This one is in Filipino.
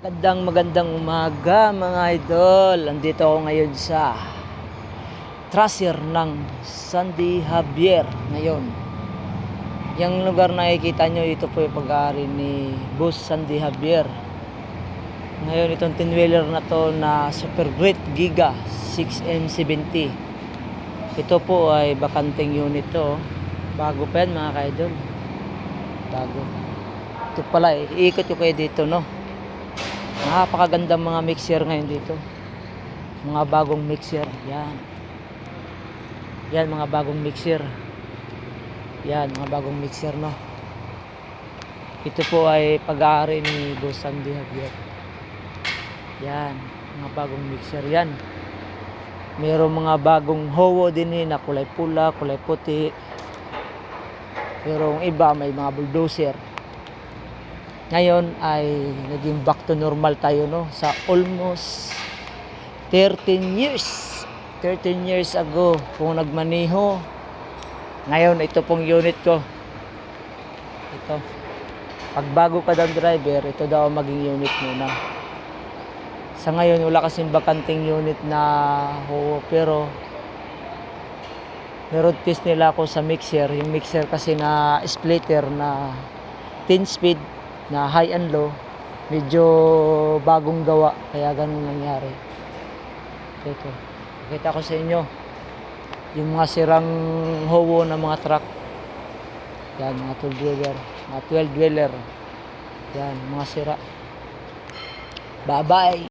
Magandang magandang umaga mga idol. Andito ako ngayon sa trasir ng Sandy Javier ngayon. Yung lugar na nakikita nyo, ito po yung pag-aari ni Boss Sandy Javier. Ngayon itong tinwheeler na to na Super Great Giga 6M70. Ito po ay bakanting unit to. Bago pa yan mga ka-idol. Bago. Ito pala, eh, iikot ko kayo dito no. Napakagandang mga mixer ngayon dito. Mga bagong mixer. Yan. Yan, mga bagong mixer. Yan, mga bagong mixer, no. Ito po ay pag-aari ni Boss Sandy Javier. Yan, mga bagong mixer yan. Merong mga bagong howo din eh, na kulay pula, kulay puti. Pero iba may mga bulldozer ngayon ay naging back to normal tayo no? Sa almost 13 years. 13 years ago kung nagmaniho. Ngayon ito pong unit ko. Ito. Pag bago ka daw driver ito daw ang maging unit muna sa ngayon wala kasing bakanting unit na ho pero meron test nila ako sa mixer. Yung mixer kasi na splitter na 10 speed na high and low medyo bagong gawa kaya ganun nangyari. Ito kita ko sa inyo yung mga sirang howo ng mga truck. Yan mga 12 wheeler mga 12 wheeler. Yan mga sira. Bye bye